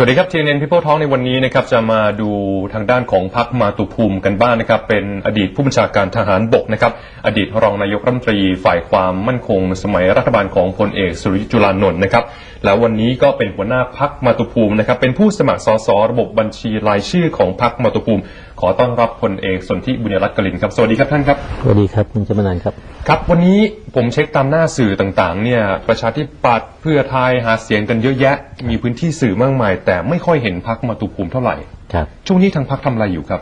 สวัสดีครับทีเอ็นพิพท้องในวันนี้นะครับจะมาดูทางด้านของพักมาตุภูมิกันบ้างนะครับ เป็นอดีตผู้บัญชาการทหารบกนะครับ อดีตรองนายกรัฐมนตรีฝ่ายความมั่นคง สมัยรัฐบาลของพลเอกสุริยจุลานนท์นะครับ แล้ววันนี้ก็เป็นหัวหน้าพรรคมาตุภูมินะครับเป็นผู้สมัครสสระบบบัญชีรายชื่อของพรรคมาตุภูมิ ขอต้อนรับพลเอกสนธิบุญยรัตน์กลินครับสวัสดีครับท่านครับสวัสดีครับคุณจมนันท์ครับครับวันนี้ผมเช็คตามหน้าสื่อต่างๆเนี่ยประชาธิปัตย์เพื่อไทยหาเสียงกันเยอะแยะ มีพื้นที่สื่อมากมาย แต่ไม่ค่อยเห็นพักมาตุภูมิเท่าไหร่ครับช่วงนี้ทางพักทำอะไรอยู่ครับ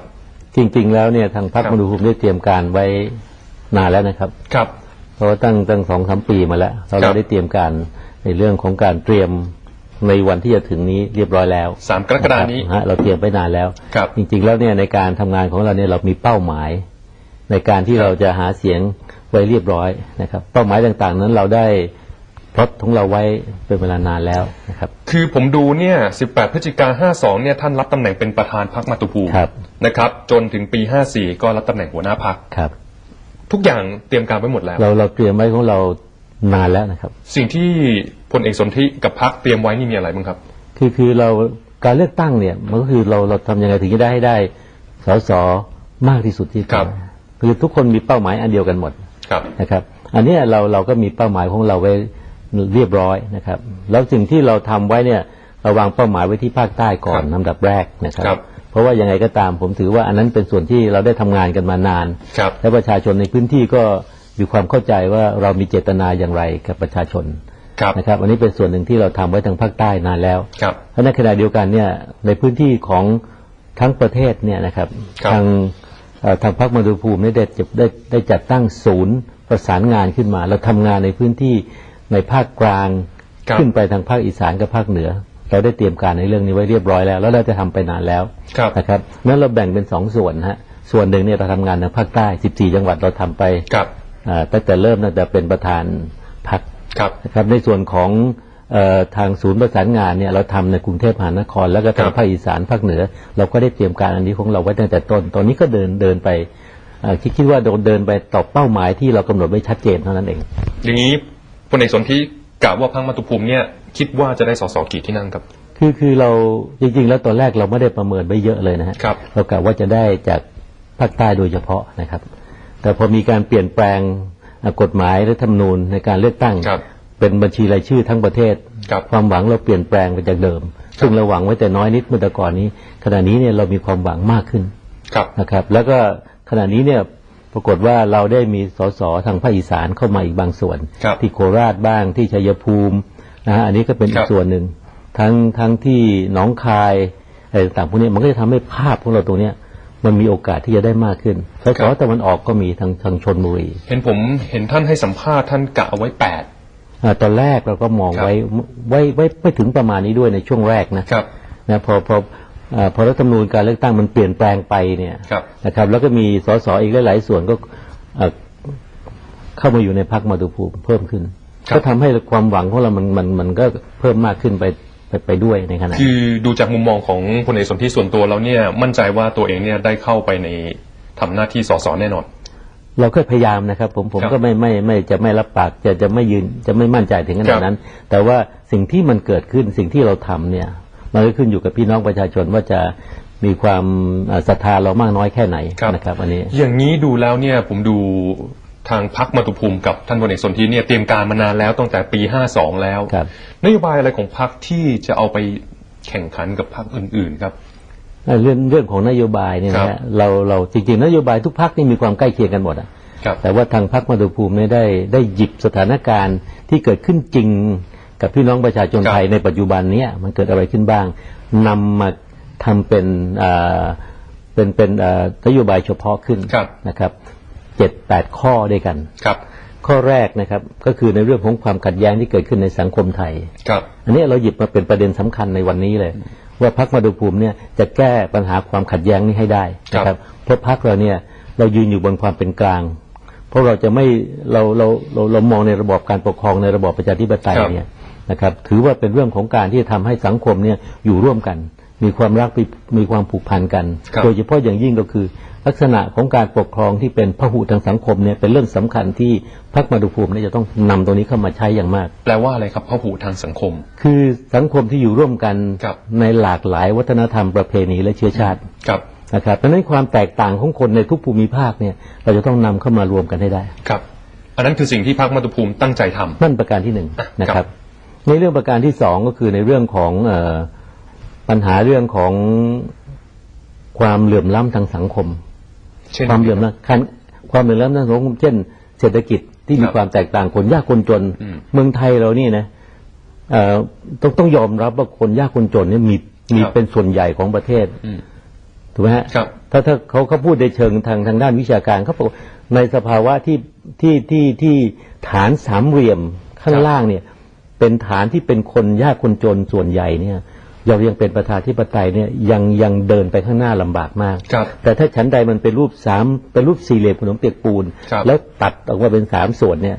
จริงๆ แล้วเนี่ยทางพรรคครับมนุภูมิได้เตรียมการไว้นานแล้วนะครับครับ เพราะว่าตั้งตั้งสองสามปีมาแล้วเราครับได้เตรียมการในเรื่องของการเตรียมในวันที่จะถึงนี้เรียบร้อยแล้วสามกรกฎานี้ะฮะเราเตรียมไปนานแล้วครับจริง ๆ แล้วเนี่ยในการทำงานของเราเนี่ยเรามีเป้าหมาย ในการที่เราจะหาเสียงไว้เรียบร้อยนะครับ เป้าหมายต่างๆ นั้นเราได้พลดของเราไว้เป็นเวลานานแล้วนะครับ คือผมดูเนี่ย 18 พฤศจิกา52 เนี่ยท่านรับตำแหน่งเป็นประธานพักมาตุภูมิครับนะครับ จนถึงปี 54 ก็รับตำแหน่งหัวหน้าพักครับ ทุกอย่างเตรียมการไว้หมดแล้ว เราเราเตรียมไว้ของเรานานแล้วนะครับ สิ่งที่พลเอกสนธิกับพักเตรียมไว้นี่มีอะไรบ้างครับ คือคือเราการเลือกตั้งเนี่ย มันก็คือเราเราทำยังไงถึงจะได้ให้ได้สสมากที่สุดที่ครับ คือทุกคนมีเป้าหมายอันเดียวกันหมดครับนะครับ อันเนี้ยเราเราก็มีเป้าหมายของเราไว้เรียบร้อยนะครับ แล้วสิ่งที่เราทำไว้เนี่ยเราวางเป้าหมายไว้ที่ภาคใต้ก่อนครับลำดับแรกนะครับค รับเพราะว่ายังไงก็ตามผมถือว่าอันนั้นเป็นส่วนที่เราได้ทำงานกันมานานครับและประชาชนในพื้นที่ก็มีความเข้าใจว่าเรามีเจตนาอย่างไรกับประชาชนครับนะครับอันนี้เป็นส่วนหนึ่งที่เราทำไว้ทางภาคใต้นานแล้วครับและในขณะเดียวกันเนี่ยในพื้นที่ของทั้งประเทศเนี่ยนะครับครับทางเอ่อทางพรรคมาตุภูมิได้ได้จัดได้ได้จัดตั้งศูนย์ประสานงานขึ้นมา เราทำงานในพื้นที่ในภาคกลางครับขึ้นไปทางภาคอีสานกับภาคเหนือ เราได้เตรียมการในเรื่องนี้ไว้เรียบร้อยแล้ว แล้วเราจะทำไปนานแล้วครับนะครับนั้นเราแบ่งเป็นสองส่วนฮะส่วนหนึ่งเนี่ยเราทำงานทางภาคใต้ 14 จังหวัดเราทำไปครับอ่าตั้งแต่เริ่มตั้งแต่เป็นประธานพรรคครับนะครับในส่วนของเออทางศูนย์ประสานงานเนี่ยเราทำในกรุงเทพมหานคร แล้วก็ทางครับภาคอีสานภาคเหนือ เราก็ได้เตรียมการอันนี้ของเราไว้ตั้งแต่ต้น ตอนนี้ก็เดินเดินไปเอ่อคิดคิดว่าโดนเดินไปต่อเป้าหมายที่เรากำหนดไว้ชัดเจนเท่านั้นเอง อย่างนี้พลเอกสนธิ กล่าวว่าพักมาตุภูมิเนี่ยคิดว่าจะได้สสกี่ที่นั่งครับ คือคือเราจริง ๆ แล้วตอนแรกเราไม่ได้ประเมินไว้เยอะเลยนะฮะครับเรากะว่าจะได้จากภาคใต้โดยเฉพาะนะครับ แต่พอมีการเปลี่ยนแปลงเอ่อกฎหมายและธรรมนูญในการเลือกตั้งครับเป็นบัญชีรายชื่อทั้งประเทศครับความหวังเราเปลี่ยนแปลงไปจากเดิม ซึ่งเราหวังไว้แต่น้อยนิดเมื่อแต่ก่อนนี้ ขณะนี้เนี่ยเรามีความหวังมากขึ้นครับนะครับ แล้วก็ขณะนี้เนี่ยป รากฏว่าเราได้มีสสทางภาคอีสานเข้ามาอีกบางส่วนครับที่โคราชบ้างที่ชัยภูมินะฮะอันนี้ก็เป็นอีครักบส่วนหนึ่งทั้งทั้งที่หนองคายอะไรต่างๆพวกนี้มันก็จะทำให้ภาพของเราตรงเนี้ยมันมีโอกาสที่จะได้มากขึ้นสสตะวันออกก็มีทางทางชนบุรี เห็นผมเห็นท่านให้สัมภาษณ์ท่านกะเอาไว้แปดอ่าตอนแรกเราก็มองครับไว้ไว้ไว้ไม่ถึงประมาณนี้ด้วยในช่วงแรกนะครับนะพอพออ่า พอรัฐธรรมนูญการเลือกตั้งมันเปลี่ยนแปลงไปเนี่ยครับนะครับ แล้วก็มีสสอีกหลาย ๆ ส่วนก็เอ่อเข้ามาอยู่ในพักมาตุภูมิเพิ่มขึ้นครับก็ทำให้ความหวังของเรามันมันมันก็เพิ่มมากขึ้นไปไปไปด้วยในขณะคือดูจากมุมมองของพลเอกสนธิส่วนตัวแล้วเนี่ยมั่นใจว่าตัวเองเนี่ยได้เข้าไปในทำหน้าที่สสแน่นอน เราก็พยายามนะครับ ผมผมครับก็ไม่ไม่ไม่จะไม่รับปากจะจะไม่ยืนจะไม่มั่นใจถึงขคนารัดบนั้น แต่ว่าสิ่งที่มันเกิดขึ้นสิ่งที่เราทำเนี่ย มันก็ขึ้นอยู่กับพี่น้องประชาชนว่าจะมีความเอ่อศรัทธาเรามากน้อยแค่ไหนครับนะครับอันนี้ อย่างนี้ดูแล้วเนี่ยผมดูทางพักมาตุภูมิกับท่านพลเอกสนธิเนี่ยเตรียมการมานานแล้วตั้งแต่ปี 52 แล้วครับนโยบายอะไรของพักที่จะเอาไปแข่งขันกับพักอื่น ๆ ครับเรื่องเรื่องของนโยบายเนี่ยครันะบฮะเราเราจริงๆ นโยบายทุกพักนี่มีความใกล้เคียงกันหมดอะครับแต่ว่าทางพักมาตุภูมิเนี่ยได้ได้หยิบสถานการณ์ที่เกิดขึ้นจริง กับพี่น้องประชาชนครับไทยในปัจจุบันเนี้ยมันเกิดอะไรขึ้นบ้างนำมาทำเป็นอ่าเป็นเป็นอ่านโยบายเฉพาะขึ้นครับนะครับเจ็ดแปดข้อด้วยกันครับข้อแรกนะครับก็คือในเรื่องของความขัดแย้งที่เกิดขึ้นในสังคมไทยครับอันนี้เราหยิบมาเป็นประเด็นสำคัญในวันนี้เลย ว่าพักมาตุภูมิเนี่ยจะแก้ปัญหาความขัดแย้งนี้ให้ได้นะคครัรับบเพราะพักเราเนี่ยเรายืนอยู่บนความเป็นกลาง เพราะเราจะไม่เราเราเราเรามองในระบอบการปกครองในระบอบประชาธิปไตยครับเนี่ย นะครับ ถือว่าเป็นเรื่องของการที่จะทำให้สังคมเนี่ยอยู่ร่วมกัน มีความรักมีมีความผูกพันกันครับโดยเฉพาะอย่างยิ่งก็คือ ลักษณะของการปกครองที่เป็นพหุทางสังคมเนี่ยเป็นเรื่องสำคัญที่พรรคมาตุภูมิเนี่ยจะต้องนำตรงนี้เข้ามาใช้อย่างมาก แปลว่าอะไรครับพหูทางสังคม คือสังคมที่อยู่ร่วมกันครับในหลากหลายวัฒนธรรมประเพณีและเชื้อชาติครับนะครับเพราะฉะนั้นความแตกต่างของคนในทุกภูมิภาคเนี่ยเราจะต้องนำเข้ามารวมกันให้ได้ ครับ อันนั้นคือสิ่งที่พรรคมาตุภูมิตั้งใจทำนั่นประการที่หนึ่งอะนะคครัรับบ ในเรื่องประการที่สองก็คือในเรื่องของเออปัญหาเรื่องของความเหลื่อมล้ำทางสังคมเช่นความเหลื่อมล้ำคันความเหลื่อมล้ำทางสังคม เช่น เศรษฐกิจที่มีครับความแตกต่างคนยากคนจนอืมเมืองไทยเรานี่นะเอ่อต้องต้องยอมรับว่าคนยากคนจนเนี่ยมีมีครับเป็นส่วนใหญ่ของประเทศอืมถูกไหมฮะครับถ้าถ้าเขาเขาพูดในเชิงทางทางด้านวิชาการเขาบอกในสภาวะที่ที่ที่ที่ฐานสามเหลี่ยมข้างล่างเนี่ย เป็นฐานที่เป็นคนยากคนจนส่วนใหญ่เนี่ยเรายังเป็นประชาธิปไตยเนี่ยยังยังเดินไปข้างหน้าลำบากมากครับแต่ถ้าชั้นใดมันเป็นรูปสามเป็นรูปสี่เหลี่ยมขนมเปียกปูนครับแล้วตัดออกมาเป็นสามส่วนเนี่ย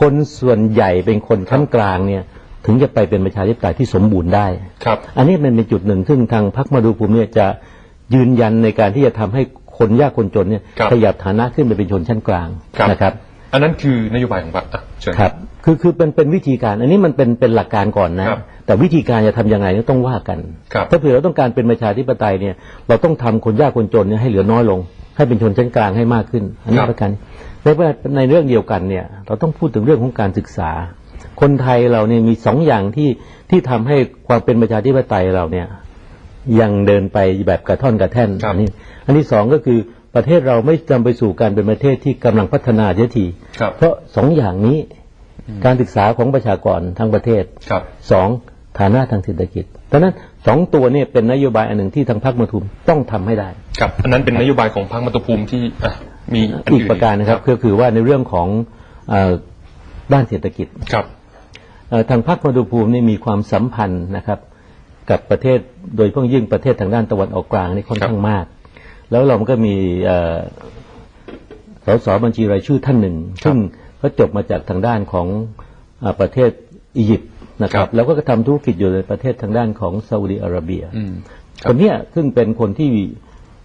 คนส่วนใหญ่เป็นคนชั้นกลางเนี่ยถึงจะไปเป็นประชาธิปไตยที่สมบูรณ์ได้ครับ อันนี้มันเป็นจุดหนึ่งซึ่งทางพรรคมาดูภูมิเนี่ยจะยืนยันในการที่จะทำให้คนยากคนจนเนี่ยครับขยับฐานะขึ้นไปเป็นชนชั้นกลางครับนะครับ อันนั้นคือนโยบายของพรรคอะเชิญ ครับ คือคือเป็นเป็นวิธีการ อันนี้มันเป็นเป็นหลักการก่อนนะ ครับแต่วิธีการจะทำยังไงเนี่ยต้องว่ากัน ครับ ถ้าเผื่อเราต้องการเป็นประชาธิปไตยเนี่ย เราต้องทำคนยากคนจนเนี่ยให้เหลือน้อยลง ให้เป็นชนชั้นกลางให้มากขึ้น อันนี้ครับประการในในเรื่องเดียวกันเนี่ย เราต้องพูดถึงเรื่องของการศึกษา คนไทยเราเนี่ยมีสองอย่างที่ที่ทำให้ความเป็นประชาธิปไตยเราเนี่ย ยังเดินไปแบบกระท่อนกระแท่น ครับ อันี้ อันที่สองก็คือ ประเทศเราไม่นำไปสู่การเป็นประเทศที่กำลังพัฒนาเสียทีครับเพราะสองอย่างนี้การศึกษาของประชากรทั้งประเทศครับสองฐานะทางเศรษฐกิจดังนั้นสองตัวเนี่ยเป็นนโยบายอันหนึ่งที่ทางพรรคมาทุมต้องทำให้ได้ ครับ อันนั้นเป็นนโยบายของพรรคมาตุภูมิที่อะมีอันอีกอื่นประการนะครับก็คือว่าในเรื่องของเออด้านเศรษฐกิจครับเอ่อทางพรรคมาตุภูมินี่มีความสัมพันธ์นะครับ กับประเทศโดยเฉพาะยิ่งประเทศทางด้านตะวันออกกลางนี่ค่อนข้างมาก แล้วเราก็มีเอ่อสสบัญชีรายชื่อท่านหนึ่ง ซึ่งเขาจบมาจากทางด้านของเอ่อประเทศอียิปต์นะคครัรับบแล้วก็ทำธุรกิจอยู่ในประเทศทางด้านของซาอุดิอาระเบียอืมคนเนี้ยซึ่งเป็นคนที่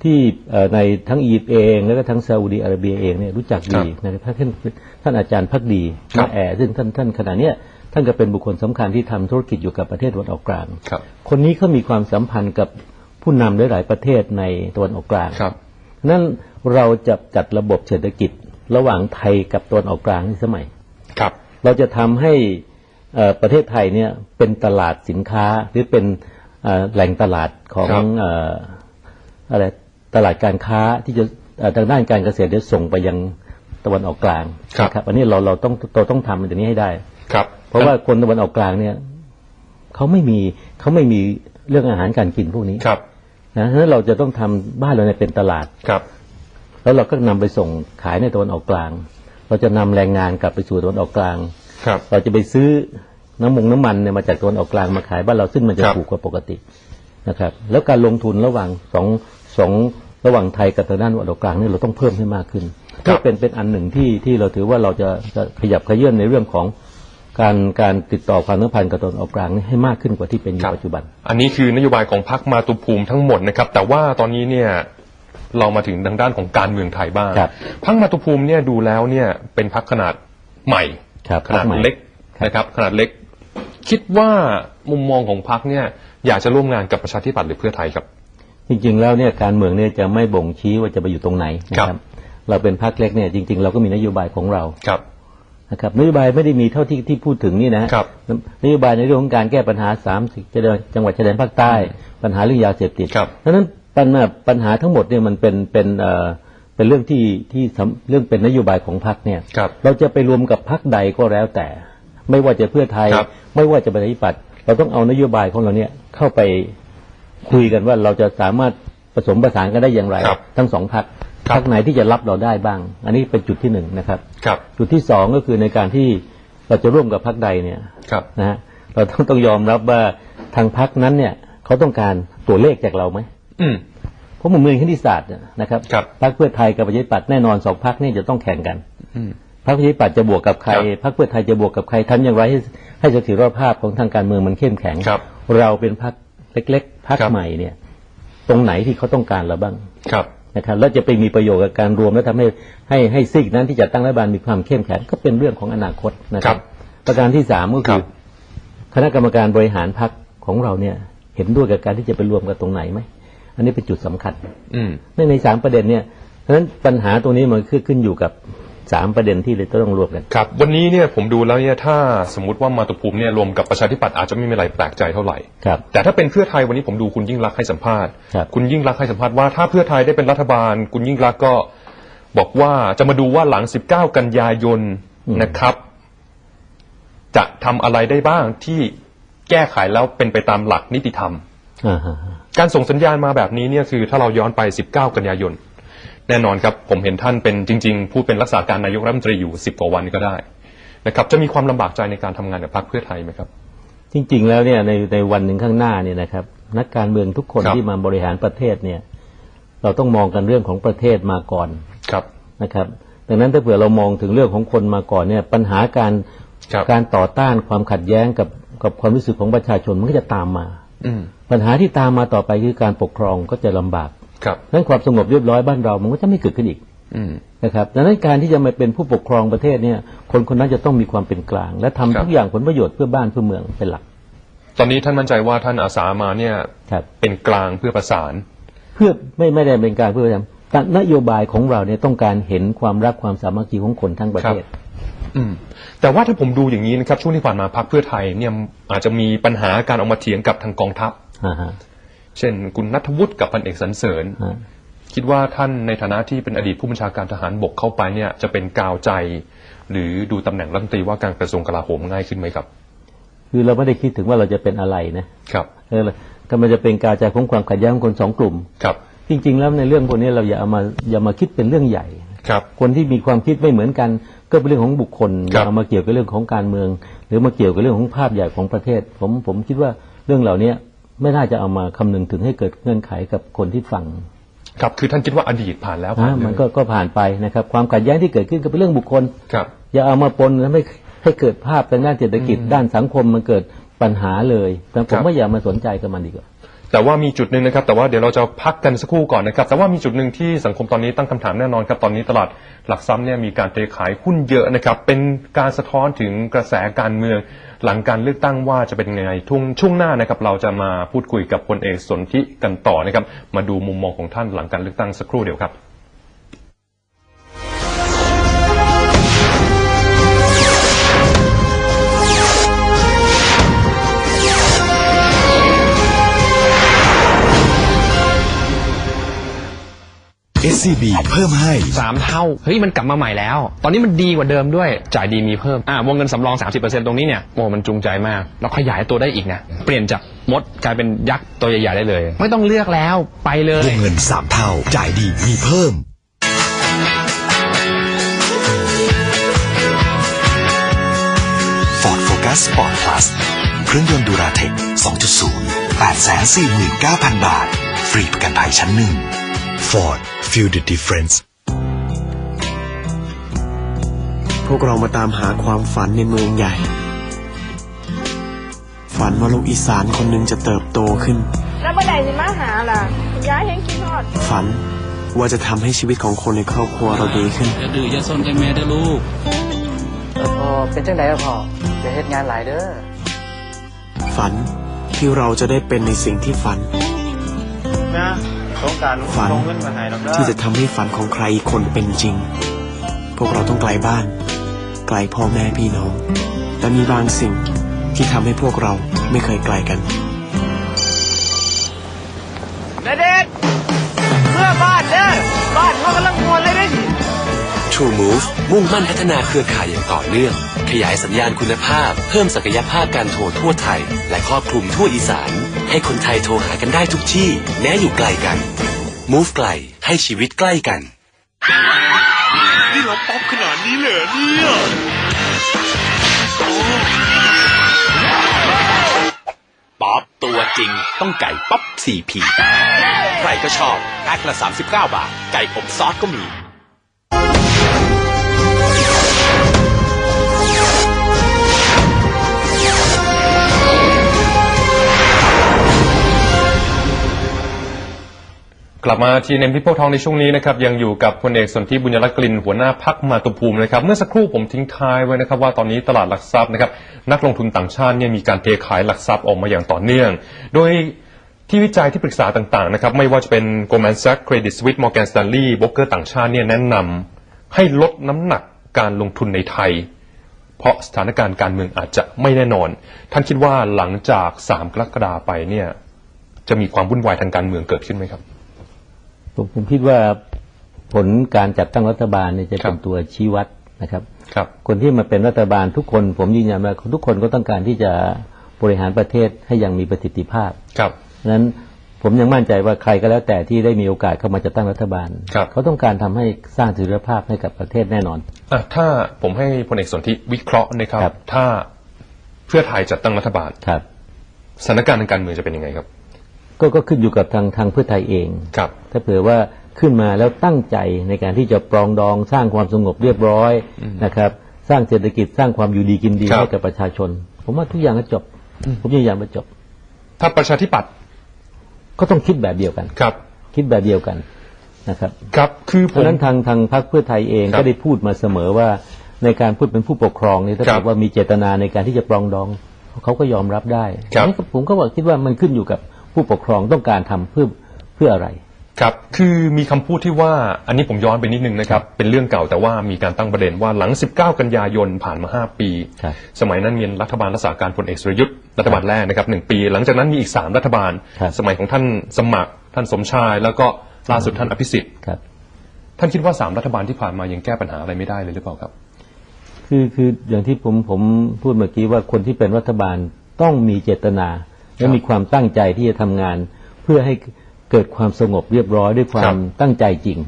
ที่เอ่อในทั้งอียิปต์เองแล้วก็ทั้งซาอุดิอาระเบียเองเนี่ยรู้จักดีนะครับท่านท่านอาจารย์พักดีครับมาแอร์ซึ่งท่านท่านขณะเนี้ยท่านก็เป็นบุคคลสำคัญที่ทำธุรกิจอยู่กับประเทศตะวันออกกลางครับคนนี้เขามีความสัมพันธ์กับ ผู้นำหลายๆประเทศในตะวันออกกลางครับนั้นเราจะจัดระบบเศรษฐกิจระหว่างไทยกับตะวันออกกลางในสมัยครับ เราจะทำให้เอ่อประเทศไทยเนี่ยเป็นตลาดสินค้าหรือเป็นเอ่อแหล่งตลาดของครับเอ่ออะไรตลาดการค้าที่จะเอ่อทางด้านการเกษตรจะส่งไปยังตะวันออกกลางครับนะอันนี้เราเราต้องเราต้องทำตรงนี้ให้ได้ครับ เพราะว่าคนตะวันออกกลางเนี่ยเขาไม่มีเขาไม่มีเรื่องอาหารการกินพวกนี้ครับ นะฉะนั้นเราจะต้องทำบ้านเราเนี่ยเป็นตลาดครับ แล้วเราก็นำไปส่งขายในตะวันออกกลาง เราจะนำแรงงานกลับไปสู่ตะวันออกกลาง ครับ เราจะไปซื้อน้ำมงน้ำมันเนี่ยมาจากตะวันออกกลางมาขายบ้านเราซึ่งมันจะครับถูกกว่าปกตินะครับ แล้วการลงทุนระหว่างสองสองระหว่างไทยกับทางด้านตะวันออกกลางนี่เราต้องเพิ่มให้มากขึ้นก็เป็นเป็นอันหนึ่งที่ที่เราถือว่าเราจะจะขยับขยื่นในเรื่องของ การการติดต่อความสัมพันธ์กับตะวันออกกลางนี่ให้มากขึ้นกว่าที่เป็นอยู่ปัจจุบัน อันนี้คือนโยบายของพรรคมาตุภูมิทั้งหมดนะครับ แต่ว่าตอนนี้เนี่ยเรามาถึงทางด้านของการเมืองไทยบ้างครับพรรคมาตุภูมิเนี่ยดูแล้วเนี่ยเป็นพรรคขนาดใหม่ครับขนาดพรรคใหม่เล็กครับนะครับ ขนาดเล็ก คิดว่ามุมมองของพรรคเนี่ยอยากจะร่วมงานกับประชาธิปัตย์หรือเพื่อไทยครับ จริงๆแล้วเนี่ยการเมืองเนี่ยจะไม่บ่งชี้ว่าจะไปอยู่ตรงไหนนะคครัรับบเราเป็นพรรคเล็กเนี่ยจริง ๆ เราก็มีนโยบายของเราครับ นะครับนโยบายไม่ได้มีเท่าที่ที่พูดถึงนี่นะครับนโยบายในเรื่องของการแก้ปัญหาสามสิจังหวัดชายแดนภาคใต้ ปัญหาเรื่องยาเสพติดครับดังนั้นปัญหาปัญหาทั้งหมดเนี่ยมันเป็นเป็นเอ่อเป็นเรื่องที่ที่สำเรื่องเป็นนโยบายของพรรคเนี่ยครับเราจะไปรวมกับพรรคใดก็แล้วแต่ ไม่ว่าจะเพื่อไทยครับไม่ว่าจะประชาธิปัตย์เราต้องเอานโยบายของเราเนี่ยเข้าไปคุยกันว่าเราจะสามารถผสมประสานกันได้อย่างไรครับทั้งสองพรรค ครับพรรคไหนที่จะรับเราได้บ้าง อันนี้เป็นจุดที่หนึ่งนะครับ ครับ จุดที่สองก็คือในการที่เราจะร่วมกับพรรคใดเนี่ยครับนะฮะเราต้องต้องยอมรับว่าทางพรรคนั้นเนี่ยเขาต้องการตัวเลขจากเราไหมอืมเพราะมันเมืองคณิตศาสตร์นะครับครับพรรคเพื่อไทยกับประชาธิปัตย์แน่นอนสองพรรคนี่จะต้องแข่งกันอืมพรรคประชาธิปัตย์จะบวกกับใครครับพรรคเพื่อไทยจะบวกกับใครทำอย่างไรให้ให้เสถียรภาพของทางการเมืองมันเข้มแข็งครับ เราเป็นพรรคเล็ก ๆพักครับใหม่เนี่ย ตรงไหนที่เขาต้องการเราบ้างครับ นะครับแล้วจะไปมีประโยชน์กับการรวมและทำให้ให้ให้ซีกนั้นที่จะตั้งรัฐบาลมีความเข้มแข็งก็เป็นเรื่องของอนาคตนะคครัรับบประการที่สามก็ครัคือบคณะกรรมการบริหารพักของเราเนี่ย เห็นด้วยกับการที่จะไปรวมกันตรงไหนไหมอันนี้เป็นจุดสำคัญ อืมในในสามประเด็นเนี่ยเพราะฉะนั้นปัญหาตรงนี้มันขึ้นขึ้นอยู่กับ สามประเด็นที่เลยต้องรวมกันครับวันนี้เนี่ยผมดูแล้วเนี่ยถ้าสมมติว่ามาตุภูมิเนี่ยรวมกับประชาธิปัตย์อาจจะไม่มีอะไรแปลกใจเท่าไหร่ครับแต่ถ้าเป็นเพื่อไทยวันนี้ผมดูคุณยิ่งรักษณ์ให้สัมภาษณ์ครับคุณยิ่งรักษณ์ให้สัมภาษณ์ว่าถ้าเพื่อไทยได้เป็นรัฐบาล คุณยิ่งรักษณ์ก็บอกว่าจะมาดูว่าหลัง 19 กันยายนนะครับ จะทำอะไรได้บ้างที่แก้ไขแล้วเป็นไปตามหลักนิติธรรมอ่าฮะการส่งสัญญาณมาแบบนี้เนี่ยคือถ้าเราย้อนไป 19 กันยายน แน่นอนครับผมเห็นท่านเป็นจริง ๆ ผู้เป็นรักษาการนายกรัฐมนตรีอยู่10กว่าวันก็ได้นะครับจะมีความลำบากใจในการทำงานกับพรรคเพื่อไทยไหมครับ จริง ๆ แล้วเนี่ยในในวันหนึ่งข้างหน้าเนี่ยนะครับนักการเมืองทุกคนครับที่มาบริหารประเทศเนี่ยเราต้องมองกันเรื่องของประเทศมาก่อนครับนะครับ ดังนั้นถ้าเผื่อเรามองถึงเรื่องของคนมาก่อนเนี่ยปัญหาการครับการต่อต้านความขัดแย้งกับกับความรู้สึกของประชาชนมันก็จะตามมาอืมปัญหาที่ตามมาต่อไปคือการปกครองก็จะลำบาก ครับนั้นความสงบเรียบร้อยบ้านเรามันก็จะไม่เกิดขึ้นอีกอืมนะครับดังนั้นการที่จะมาเป็นผู้ปกครองประเทศเนี่ย คนคนนั้นจะต้องมีความเป็นกลาง และทำครับทุกอย่างผลประโยชน์เพื่อบ้านเพื่อเมืองเป็นหลัก ตอนนี้ท่านมั่นใจว่าท่านอาสามาเนี่ยครับเป็นกลางเพื่อประสาน เพื่อไม่ไม่ได้เป็นการเพื่อทำแต่นโยบายของเราเนี่ยต้องการเห็นความรักความสามัคคีของคนทั้งประเทศอืมแต่ว่าถ้าผมดูอย่างนี้นะครับช่วงที่ผ่านมาพรรคเพื่อไทยเนี่ยอาจจะมีปัญหาการออกมาเถียงกับทางกองทัพอ่าฮะ เช่น คุณนัทวุฒิกับพันเอกสันเสริญอ่าคิดว่าท่านในฐานะที่เป็นอดีตผู้บัญชาการทหารบกเข้าไปเนี่ยจะเป็นกาวใจ หรือดูตำแหน่งรัฐมนตรีว่าการกระทรวงกลาโหมง่ายขึ้นไหมครับ คือเราไม่ได้คิดถึงว่าเราจะเป็นอะไรนะครับเออก็มันจะเป็นการใจของความขัดแย้งของคนสองกลุ่มครับ จริง ๆ แล้วในเรื่องพวกนี้เราอย่าเอามาอย่ามาคิดเป็นเรื่องใหญ่ครับคนที่มีความคิดไม่เหมือนกันก็เป็นเรื่องของบุคคลอครับย่าเอามาเกี่ยวกับเรื่องของการเมือง หรือมาเกี่ยวกับเรื่องของภาพใหญ่ของประเทศ ผมผมคิดว่าเรื่องเหล่านี้ ไม่น่าจะเอามาคำนึงถึงให้เกิดเงื่อนไขกับคนที่ฟังครับคือท่านคิดว่าอดีตผ่านแล้วผ่านะนเลยมันก็ก็ผ่านไปนะครับ ความขัดแย้งที่เกิดขึ้นก็เป็นเรื่องบุคคลครับ อย่าเอามาปนแล้วไม่ให้เกิดภาพทางด้านเศรษฐกิจด้านสังคมมันเกิดปัญหาเลยแต่ผครัมบไม่อยากมาสนใจกับมันดีกว่าแต่ว่ามีจุดหนึ่งนะครับแต่ว่าเดี๋ยวเราจะพักกันสักครู่ก่อนนะครับแต่ว่ามีจุดหนึ่งที่สังคมตอนนี้ตั้งคำถามแน่นอนครับตอนนี้ตลาดหลักทรัพย์เนี่ยมีการเทขายหุ้นเยอะนะครับเป็นการสะท้อนถึงกระแสการเมือง หลังการเลือกตั้งว่าจะเป็นยังไงทุ่งช่วงหน้านะครับเราจะมาพูดคุยกับพลเอกสนธิกันต่อนะครับมาดูมุมมองของท่านหลังการเลือกตั้งสักครู่เดียวครับ SCB เพิ่มให้สามเท่า เฮ้ย มันกลับมาใหม่แล้ว ตอนนี้มันดีกว่าเดิมด้วย จ่ายดีมีเพิ่ม อ่าวงเงินสำรอง 30%ตรงนี้เนี่ย โอ้มันจูงใจมาก เราขยายตัวได้อีกนะ เปลี่ยนจากมดกลายเป็นยักษ์ตัวใหญ่ๆได้เลย ไม่ต้องเลือกแล้ว ไปเลวยงเงิน 3 เท่า จ่ายดีมีเพิ่ม Ford Focus Sport Plus เครื่องยนต์ดูราเทค 2.0 849,000 บาท ฟรีประกันภัยชั้นหนึ่ง Ford Feel the difference พวกเรามาตามหาความฝันในเมืองใหญ่ ฝันว่าลูกอีสานคนหนึ่งจะเติบโตขึ้น แล้วเมื่อใดสิมาหาล่ะคุณย้ายยังคิดฮอด ฝันว่าจะทำให้ชีวิตของคนในครอบครัวเราดีขึ้น อย่าดื้ออย่าซนกันแม่เด้อลูกเออพ่อเป็นจังไดล่ะพ่อไปเฮ็ดงานหลายเด้อ ฝันที่เราจะได้เป็นในสิ่งที่ฝัน นะสงกราร ฝันลงเงินมาให้ดอกเด้อที่จะทำให้ฝันของใครอีกคนเป็นจริง พวกเราต้องไกลบ้าน ไกลพ่อแม่พี่น้อง แต่มีบางสิ่งที่ทำให้พวกเราไม่เคยไกลกันนาเดชน์เพื่อบ้านเด้อบ้านเขากำลังมวนเลยเด้สิ True Move มุ่งมั่นพัฒนาเครือข่ายอย่างต่อเนื่อง ขยายสัญญาณคุณภาพ เพิ่มศักยภาพการโทรทั่วไทย และครอบคลุมทั่วอีสาน ให้คนไทยโทรหากันได้ทุกที่ แม้อยู่ไกลกัน Move ไกล ให้ชีวิตใกล้กัน นี่เราป๊อปขนาดนี้เลยเนี่ยป๊อปตัวจริงต้องไก่ป๊อป 4P ใครก็ชอบแพ็คละ 39 บาท ไก่อบซอสก็มี กลับมาทีเอ็มพิโพทองในช่วงนี้นะครับยังอยู่กับพลเอกสนธิบุญยรัตน์กลินหัวหน้าพักมาตุภูมินะครับเมื่อสักครู่ผมทิ้งท้ายไว้นะครับว่าตอนนี้ตลาดหลักทรัพย์นะครับนักลงทุนต่างชาติเนี่ยมีการเทขายหลักทรัพย์ออกมาอย่างต่อเนื่อง โดยที่วิจัยที่ปรึกษาต่างๆนะครับไม่ว่าจะเป็น Goldman Sachs Credit Suisse Morgan Stanley บล็อกเกอร์ต่างชาติเนี่ยแนะนำให้ลดน้ำหนักการลงทุนในไทย เพราะสถานการณ์การเมืองอาจจะไม่แน่นอน ท่านคิดว่าหลังจาก3กรกฎาไปเนี่ยจะมีความวุ่นวายทางการเมืองเกิดขึ้นไหมครับ ผมผมคิดว่าผลการจัดตั้งรัฐบาลเนี่ยจะครัเป็นบตัวชี้วัดนะครับครับ คนที่มาเป็นรัฐบาลทุกคน ผมยืนยันว่าทุกคนก็ต้องการที่จะบริหารประเทศให้อยังมีประสิทธิภาพครับฉะนั้นผมยังมั่นใจว่าใครก็แล้วแต่ที่ได้มีโอกาสเข้ามาจัดตั้งรัฐบาลครับเขาต้องการทำให้สร้างเสถียรภาพให้กับประเทศแน่นอนอะถ้าผมให้พลเอกสนธิวิเคราะห์นะครับครับ ถ้าเพื่อไทยจัดตั้งรัฐบาลครับสถานการณ์ทางการเมืองจะเป็นยังไงครับ ก็ก็ขึ้นอยู่กับทางทางเพื่อไทยเองครับ ถ้าเผื่อว่าขึ้นมาแล้วตั้งใจในการที่จะปรองดองสร้างความสงบเรียบร้อยนะครับ สร้างเศรษฐกิจสร้างความอยู่ดีกินดีครับให้กับประชาชน ผมว่าทุกอย่างก็จบ ผมยืนยันว่าจบ ถ้าประชาธิปัตย์ก็ต้องคิดแบบเดียวกันครับ คิดแบบเดียวกันนะครับ ครับคือผเพราะมฉะนั้นทางทางพรรคเพื่อไทยเองครับก็ได้พูดมาเสมอว่าในการพูดเป็นผู้ปกครองเนี่ยถ้าครัเกิบดว่ามีเจตนาในการที่จะปรองดองเขาก็ยอมรับได้ครับอันนี้ก็ผมก็บอกคิดว่ามันขึ้นอยู่กับ ผู้ปกครองต้องการทำเพื่อเพื่ออะไรครับคือมีคำพูดที่ว่าอันนี้ผมย้อนไปนิดนึงนะครับ เป็นเรื่องเก่าแต่ว่ามีการตั้งประเด็นว่าหลัง 19 กันยายนผ่านมา 5 ปีครับสมัยนั้นมีรัฐบาลรักษาการพลเอกสุรยุทธ์รัฐบาลแรกนะครับหนึ่งปี หลังจากนั้นมีอีก 3 รัฐบาลครับสมัยของท่านสมัคร ท่านสมชาย แล้วก็ล่าสุดท่านอภิสิทธิ์ครับท่านคิดว่า 3 รัฐบาลที่ผ่านมายังแก้ปัญหาอะไรไม่ได้เลยหรือเปล่าครับ คือคืออย่างที่ผมผมพูดเมื่อกี้ว่าคนที่เป็นรัฐบาลต้องมีเจตนา และมีความตั้งใจที่จะทำงาน เพื่อให้เกิดความสงบเรียบร้อยด้วยควาครัมบตั้งใจจริง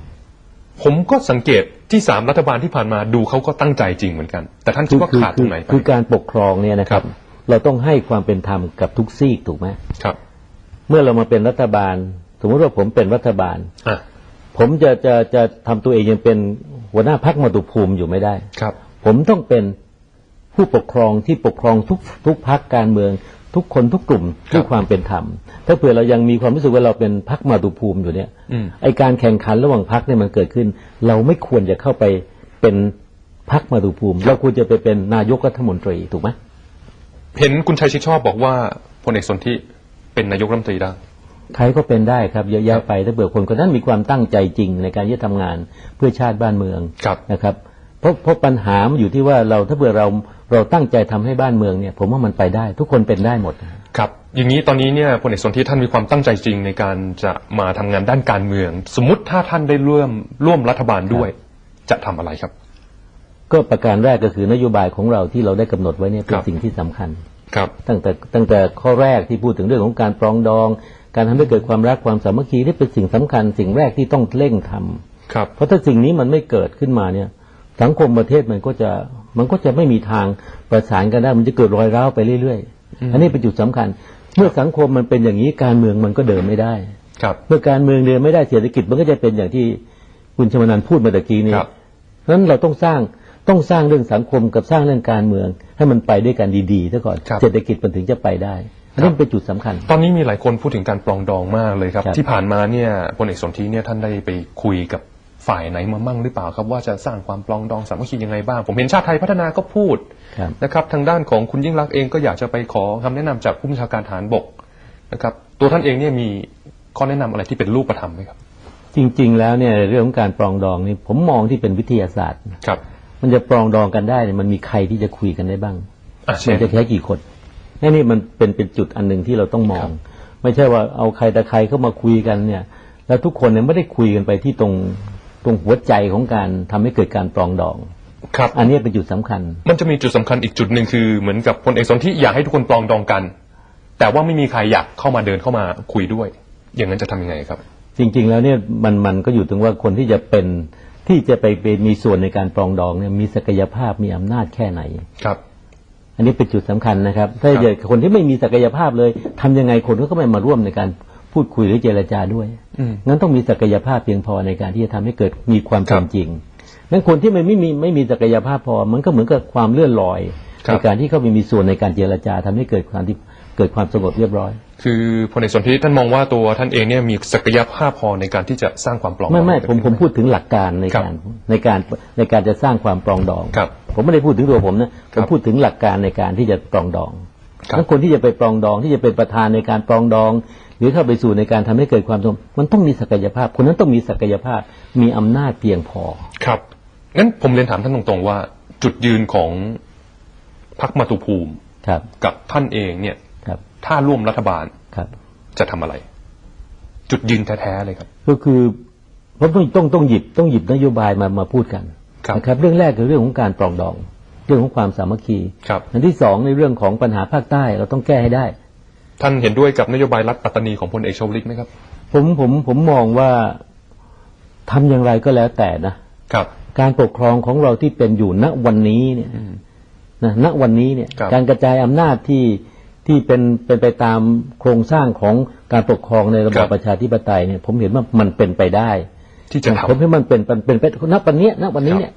ผมก็สังเกตที่สามรัฐบาลที่ผ่านมาดูเขาก็ตั้งใจจริงเหมือนกัน แต่ท่านคิดว่าขาดตรงไหนไปคือการปกครองเนี่ยนะครับครับ เราต้องให้ความเป็นธรรมกับทุกซีกถูกไหมครับ เมื่อเรามาเป็นรัฐบาล สมมติว่าผมเป็นรัฐบาลอะผมจะจะจะทำตัวเองยังเป็นหัวหน้าพักมาตุภูมิอยู่ไม่ได้ครับ ผมต้องเป็นผู้ปกครองที่ปกครองทุกทุกพักการเมือง ทุกคนทุกกลุ่มด้วยความเป็นธรรม ถ้าเผื่อเรายังมีความรู้สึกว่าเราเป็นพักมาตุภูมิอยู่เนี่ยอืมไอการแข่งขันระหว่างพักเนี่ยมันเกิดขึ้น เราไม่ควรจะเข้าไปเป็นพักมาตุภูมิ เราควรจะไปเป็นนายกรัฐมนตรีถูกไหมเห็นคุณชัยชิดชอบบอกว่าพลเอกสนธิเป็นนายกรัฐมนตรีได้ใครก็เป็นได้ครับเยอะแยะไปถ้าเบื่อคนคนนั้นมีความตั้งใจจริงในการที่จะทำงานเพื่อชาติบ้านเมืองครับนะครับเพ ราะเพราะปัญหามันอยู่ที่ว่าเราถ้าเบื่อเราเราตั้งใจทำให้บ้านเมืองเนี่ย ผมว่ามันไปได้ ทุกคนเป็นได้หมดครับ อย่างนี้ตอนนี้เนี่ยพลเอกสนธิท่านมีความตั้งใจจริงในการจะมาทำงานด้านการเมือง สมมติถ้าท่านได้ร่วมร่วมรัฐบาลด้วย จะทำอะไรครับ ก็ประการแรกก็คือนโยบายของเราที่เราได้กำหนดไว้เนี่ยเป็คนรับสิ่งที่สำคัญครับ ตั้งแต่ตั้งแต่ข้อแรกที่พูดถึงเรื่องของการปรองดอง การทำให้เกิดความรักความสามัคคีที่เป็นสิ่งสำคัญ สิ่งแรกที่ต้องเร่งทำครับเพราะถ้าสิ่งนี้มันไม่เกิดขึ้นมาเนี่ย สังคมประเทศมันก็จะมันก็จะไม่มีทางประสานกันได้ มันจะเกิดรอยร้าวไปเรื่อยๆ อันนี้เป็นจุดสำคัญ เมื่อสังคมมันเป็นอย่างนี้การเมืองมันก็เดินไม่ได้ ครับ เมื่อการเมืองเดินไม่ได้เศรษฐกิจมันก็จะเป็นอย่างที่คุณชมนันท์พูดมาตะกี้นี้ครับเพราะฉะนั้นเราต้องสร้างต้องสร้างเรื่องสังคมกับสร้างเรื่องการเมือง ให้มันไปด้วยกันดีๆซะก่อนครับเศรษฐกิจมันถึงจะไปได้อันนี้เป็นจุดสำคัญ ตอนนี้มีหลายคนพูดถึงการปลองดองมากเลยครับครับ ที่ผ่านมาเนี่ยพลเอกสนธิเนี่ยท่านได้ไปคุยกับ ฝ่ายไหนมามั่งหรือเปล่าครับว่าจะสร้างความปลองดองสามัคคียังไงบ้าง ผมเห็นชาติไทยพัฒนาก็พูดครับนะครับทางด้านของคุณยิ่งรักษณ์เองก็อยากจะไปขอคำแนะนำจากผู้บัญชาการทหารบกนะครับตัวท่านเองเนี่ยมีข้อแนะนำอะไรที่เป็นรูปธรรมไหมครับ จริง ๆ แล้วเนี่ยเรื่องของการปรองดองนี่ผมมองที่เป็นวิทยาศาสตร์ครับ มันจะปรองดองกันได้เนี่ยมันมีใครที่จะคุยกันได้บ้างอะมัเช่นนจะใช้กี่คนนี่นี่มันเป็นเป็นจุดอันหนึ่งที่เราต้องมอง ไม่ใช่ว่าเอาใครแต่ใครเข้ามาคุยกันเนี่ย แล้วทุกคนเนี่ยไม่ได้คุยกันไปที่ตรง ตรงหัวใจของการทำให้เกิดการปรองดองครับ อันนี้เป็นจุดสำคัญ มันจะมีจุดสำคัญอีกจุดหนึ่งคือเหมือนกับพลเอกสนธิอยากให้ทุกคนปลองดองกัน แต่ว่าไม่มีใครอยากเข้ามาเดินเข้ามาคุยด้วย อย่างนั้นจะทำยังไงครับ จริง ๆ แล้วเนี่ยมันมันก็อยู่ตรงว่าคนที่จะเป็นที่จะไปเป็นมีส่วนในการปรองดองเนี่ยมีศักยภาพมีอำนาจแค่ไหนครับ อันนี้เป็นจุดสำคัญนะครับ ถ้าครับเกิดคนที่ไม่มีศักยภาพเลยทำยังไงคนก็ไม่มาร่วมในการพูดคุยหรือเจรจาด้วยอืม งั้นต้องมีศักยภาพเพียงพอในการที่จะทำให้เกิดมีความครัเป็บนจริงงั้นคนที่มันไม่มีไม่มีศักยภาพพอ มันก็เหมือนกับความเลื่อนลอยครับในการที่เขาไม่มีส่วนในการเจรจาทำให้เกิดความที่เกิดความสงบเรียบร้อย คือพลเอกสนธิท่านมองว่าตัวท่านเองเนี่ยมีศักยภาพพอในการที่จะสร้างความปลองดองไม่ไม่ให้ผมเกิผมขึ้นพูดถึงหลักการในครับการในการในการจะสร้างความปรองดองครับผมไม่ได้พูดถึงตัวผมนะผครัมบพูดถึงหลักการในการที่จะปรองดองครับแล้วคนที่จะไปปรองดองที่จะเป็นประธานในการปรองดอง หรือเข้าไปสู่ในการทำให้เกิดความสงบมันต้องมีศักยภาพ คนนั้นต้องมีศักยภาพมีอำนาจเพียงพอ ครับงั้นผมเรียนถามท่านตรงๆว่า จุดยืนของพรรคมาตุภูมิครับ กับท่านเองเนี่ยครับ ถ้าร่วมรัฐบาลครับ จะทำอะไร จุดยืนแท้ๆเลยครับ ก็คือผมต้องต้องต้องหยิบต้องหยิบนโยบายมามาพูดกันครับนะครับ เรื่องแรกคือเรื่องของการปรองดอง เรื่องของความสามัคคีครับอันที่สองในเรื่องของปัญหาภาคใต้เราต้องแก้ให้ได้ ท่านเห็นด้วยกับนโยบายรัฐปัตตานีของพลเอกชวลิตไหมครับ ผมผมผมมองว่าทำอย่างไรก็แล้วแต่นะครับ การปกครองของเราที่เป็นอยู่ณวันนี้เนี่ยนะณวันนี้เนี่ยครับการกระจายอำนาจที่ที่เป็นเป็นไปตามโครงสร้างของการปกครองในระบครับบประชาธิปไตยเนี่ย ผมเห็นว่ามันเป็นไปได้ ที่จะทำผมเห็นมันเป็นเป็นเป็นไปณวันเนี้ยณวันนี้เนี่ย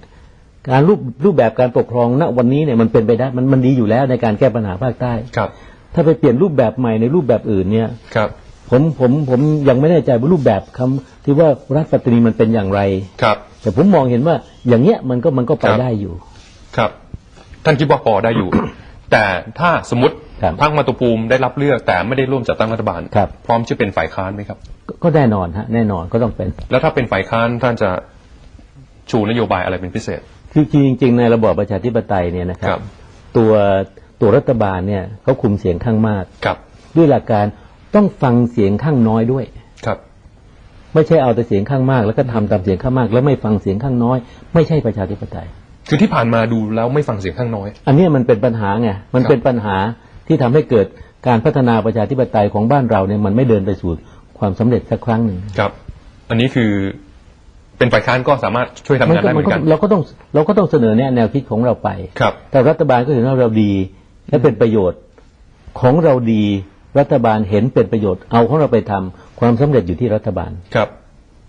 การรูปรูปแบบการปกครองณวันนี้เนี่ยมันเป็นไปได้มันมันดีอยู่แล้วในการแก้ปัญหาภาคใต้ครับ ถ้าไปเปลี่ยนรูปแบบใหม่ในรูปแบบอื่นเนี่ยครับ ผมผมผมยังไม่แน่ใจว่ารูปแบบคำที่ว่ารัฐปัตตานีมันเป็นอย่างไรครับ แต่ผมมองเห็นว่าอย่างเงี้ยมันก็มันก็ไปครับได้อยู่ ครับ ท่านคิดว่าพอได้อยู่ แต่ถ้าสมมติครับพรรคมาตุภูมิได้รับเลือกแต่ไม่ได้ร่วมจัดตั้งรัฐบาลครับพร้อมจะเป็นฝ่ายค้านไหมครับก็ก็แน่นอนฮะแน่นอนก็ต้องเป็น แล้วถ้าเป็นฝ่ายค้านท่านจะชูนโยบายอะไรเป็นพิเศษ คือจริงๆในระบอบประชาธิปไตยเนี่ยนะคครัรับบตัว ตัวรัฐบาลเนี่ยเขาคุมเสียงข้างมากครับ ด้วยหลักการต้องฟังเสียงข้างน้อยด้วยครับ ไม่ใช่เอาแต่เสียงข้างมาก แล้วก็ทำตามเสียงข้างมาก แล้วไม่ฟังเสียงข้างน้อย ไม่ใช่ประชาธิปไตย คือที่ผ่านมาดูแล้วไม่ฟังเสียงข้างน้อย อันเนี้ยมันเป็นปัญหาไงมันครับเป็นปัญหาที่ทำให้เกิดการพัฒนาประชาธิปไตยของบ้านเราเนี่ยมันไม่เดินไปสู่ความสำเร็จสักครั้งหนึ่งครับ อันนี้คือเป็นฝ่ายค้านก็สามารถช่วยทำงานได้เหมือนกัน เราก็ต้องเราก็ต้องเสนอแนะแนวคิดของเราไปครับแต่รัฐบาลก็เห็นว่าเราดี และเป็นประโยชน์ของเราดีรัฐบาลเห็นเป็นประโยชน์เอาของเราไปทำความสำเร็จอยู่ที่รัฐบาลครับ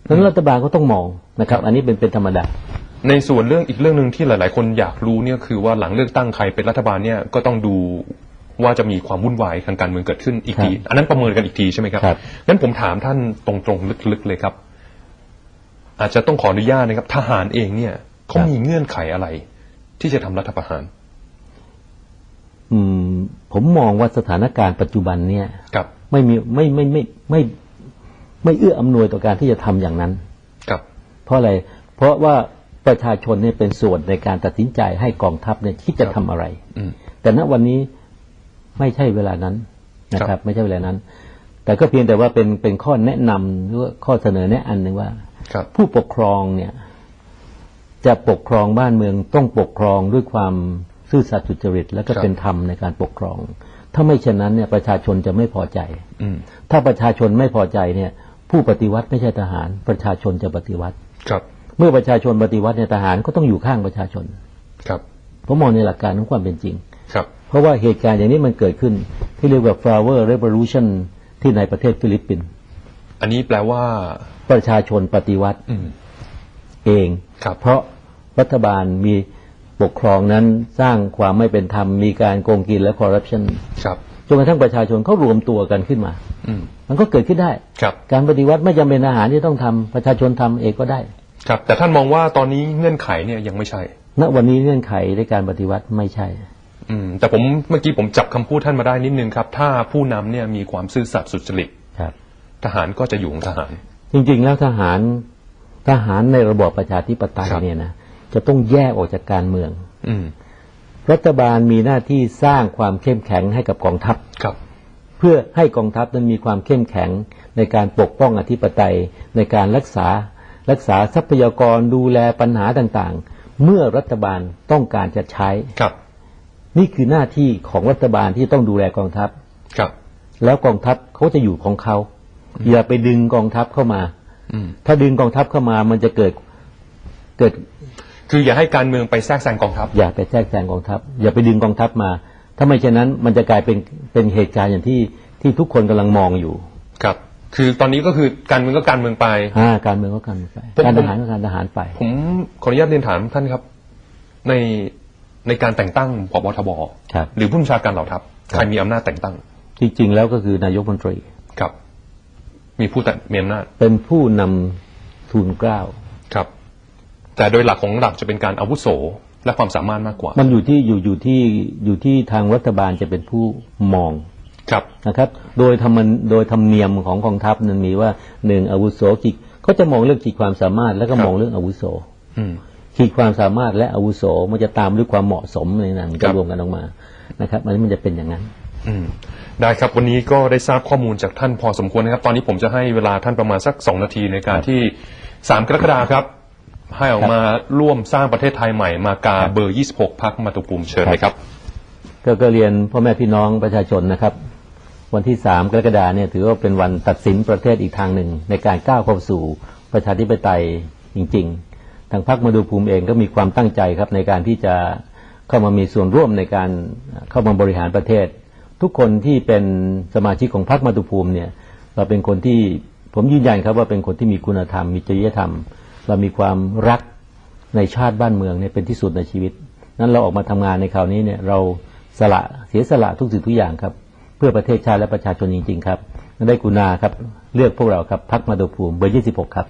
เพราะฉะนั้นรัฐบาลก็ต้องมองนะครับ อันนี้เป็นเป็นธรรมดาในส่วนเรื่องอีกเรื่องหนึ่งที่หลาย ๆ คนอยากรู้เนี่ยคือว่าหลังเลือกตั้งใครเป็นรัฐบาลเนี่ยก็ต้องดูว่าจะมีความวุ่นวายทางการเมืองเกิดขึ้นอีกทีครับอันนั้นประเมินกันอีกทีใช่ไหมครับครับงั้นผมถามท่านตรงๆลึกๆเลยครับ อาจจะต้องขออนุญาตนะครับ ทหารเองเนี่ยเขามีเงื่อนไขอะไร ที่จะทำรัฐประหาร อืม ผมมองว่าสถานการณ์ปัจจุบันเนี่ยครับไม่มีไม่ไม่ไม่ไม่ไม่เอื้ออำนวยต่อการที่จะทำอย่างนั้น ครับ เพราะอะไร เพราะว่าประชาชนเนี่ยเป็นส่วนในการตัดสินใจให้กองทัพเนี่ยคิดจะทำอะไร อืมแต่ณวันนี้ไม่ใช่เวลานั้นนะคครัรับบไม่ใช่เวลานั้น แต่ก็เพียงแต่ว่าเป็นเป็นข้อแนะนำหรือว่าข้อเสนอแนะอันหนึ่งว่าครับผู้ปกครองเนี่ย จะปกครองบ้านเมืองต้องปกครองด้วยความ ซื่อสัตย์สุจริตและก็ครับเป็นธรรมในการปกครอง ถ้าไม่เช่นนั้นเนี่ยประชาชนจะไม่พอใจอืมถ้าประชาชนไม่พอใจเนี่ย ผู้ปฏิวัติไม่ใช่ทหาร ประชาชนจะปฏิวัติ ครับ เมื่อประชาชนปฏิวัติเนี่ยทหารก็ต้องอยู่ข้างประชาชน ครับผมมองในหลักการของความเป็นจริง ครับ เพราะว่าเหตุการณ์อย่างนี้มันเกิดขึ้น ที่เรียกว่า flower revolution ที่ในประเทศฟิลิปปินส์อันนี้แปลว่า ประชาชนปฏิวัติอืมเองครับเพราะรัฐบาลมี ปกครองนั้นสร้างความไม่เป็นธรรมมีการโกงกินและคอร์รัปชันครับจนกระทั่งประชาชนเขารวมตัวกันขึ้นมาอืมมันก็เกิดขึ้นได้ครับการปฏิวัติไม่จำเป็นทหารที่ต้องทำประชาชนทำเองก็ได้ ครับ แต่ท่านมองว่าตอนนี้เงื่อนไขเนี่ยยังไม่ใช่ ณวันนี้เงื่อนไขในการปฏิวัติไม่ใช่ อืม แต่ผมเมื่อกี้ผมจับคำพูดท่านมาได้นิดนึงครับ ถ้าผู้นำเนี่ยมีความซื่อสัตย์สุจริตครับ ทหารก็จะอยู่ของทหาร จริงๆแล้วทหารทหารในระบอบประชาธิปไตยครับเนี่ยนะ จะต้องแยกออกจากการเมืองอืมรัฐบาลมีหน้าที่สร้างความเข้มแข็งให้กับกองทัพครับ เพื่อให้กองทัพนั้นมีความเข้มแข็งในการปกป้องอธิปไตยในการรักษารักษาทรัพยากรดูแลปัญหาต่างๆ เมื่อรัฐบาลต้องการจะใช้ครับ นี่คือหน้าที่ของรัฐบาลที่ต้องดูแลกองทัพครับ แล้วกองทัพเขาจะอยู่ของเขาอย่าไปดึงกองทัพเข้ามาอืมถ้าดึงกองทัพเข้ามามันจะเกิดเกิด คืออย่าให้การเมืองไปแทรกแซงกองทัพ อย่าไปแทรกแซงกองทัพ อย่าไปดึงกองทัพมา ถ้าไม่เช่นนั้นมันจะกลายเป็นเป็นเหตุการณ์อย่างที่ที่ทุกคนกำลังมองอยู่ ครับ คือตอนนี้ก็คือการเมืองก็การเมืองไปอ่าการเมืองก็การเมืองไปผมการทหารก็การทหารไป ผมขออนุญาตเรียนถามท่านครับ ในในการแต่งตั้งผบทบครับหรือผู้บัญชาการเหล่าทัพครับใครมีอำนาจแต่งตั้ง จริง ๆ แล้วก็คือนายกรัฐมนตรี ครับ มีผู้แต่มีอำนาจ เป็นผู้นำทูลเกล้าครับ แต่โดยหลักของหลักจะเป็นการอาวุโสและความสามารถมากกว่า มันอยู่ที่อยู่อยู่ที่อยู่ที่ทางรัฐบาลจะเป็นผู้มองครับนะครับ โดยธรรมนโดยธรรมเนียมของกองทัพนั้นมีว่าหนึ่งอาวุโสขีดเขาจะมองเรื่องขีดความสามารถแล้วก็ครับมองเรื่องอาวุโสอืมขีดความสามารถและอาวุโสมันจะตามด้วยความเหมาะสมในนั้นมันครัจะบรวมกันออกมานะครับอันนี้มันจะเป็นอย่างนั้นอืมได้ครับวันนี้ก็ได้ทราบข้อมูลจากท่านพอสมควรนะครับ ตอนนี้ผมจะให้เวลาท่านประมาณสักสองนาทีในการที่สามกรกฎาคมครับ ให้ออกมาร่วมสร้างประเทศไทยใหม่มากาเบอร์ 26พักมาตุภูมิเชิญเลยครับ ก็ก็เรียนพ่อแม่พี่น้องประชาชนนะครับ วันที่สามกรกฎาเนี่ยถือว่าเป็นวันตัดสินประเทศอีกทางหนึ่ง ในการก้าวเข้าสู่ประชาธิปไตยจริง ๆ ทางพรรคมาดูภูมิเองก็มีความตั้งใจครับในการที่จะเข้ามามีส่วนร่วมในการเข้ามาบริหารประเทศ ทุกคนที่เป็นสมาชิกของพรรคมาตุภูมิเนี่ยเราเป็นคนที่ผมยืนยันครับว่าเป็นคนที่มีคุณธรรมมีจริยธรรม เรามีความรักในชาติบ้านเมืองเนี่ยเป็นที่สุดในชีวิต นั้นเราออกมาทำงานในคราวนี้เนี่ยเราสละเสียสละทุกสิ่งทุกอย่างครับ เพื่อประเทศชาติและประชาชนจริง ๆ ครับได้กุณาครับเลือกพวกเราครับพักมาตุภูมิเบอร์26ครับ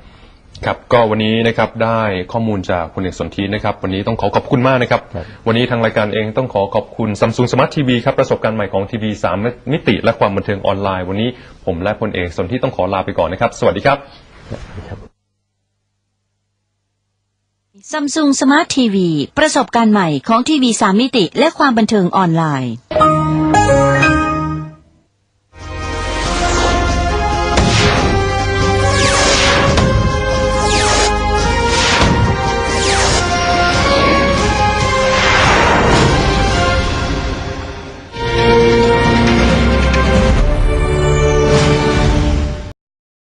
ครับก็วันนี้นะครับได้ข้อมูลจากคุณเอกสนธินะครับ วันนี้ต้องขอขอบคุณมากนะครับครับ วันนี้ทางรายการเองต้องขอขอบคุณ Samsung Smart TV ครับประสบการณ์ใหม่ของทีวีสามมิติและความบันเทิงออนไลน์ วันนี้ผมและพลเอกสนธิต้องขอลาไปก่อนนะครับ สวัสดีครับ ซัมซุงสมาร์ททีวีประสบการณ์ใหม่ของทีวีสามมิติและความบันเทิงออนไลน์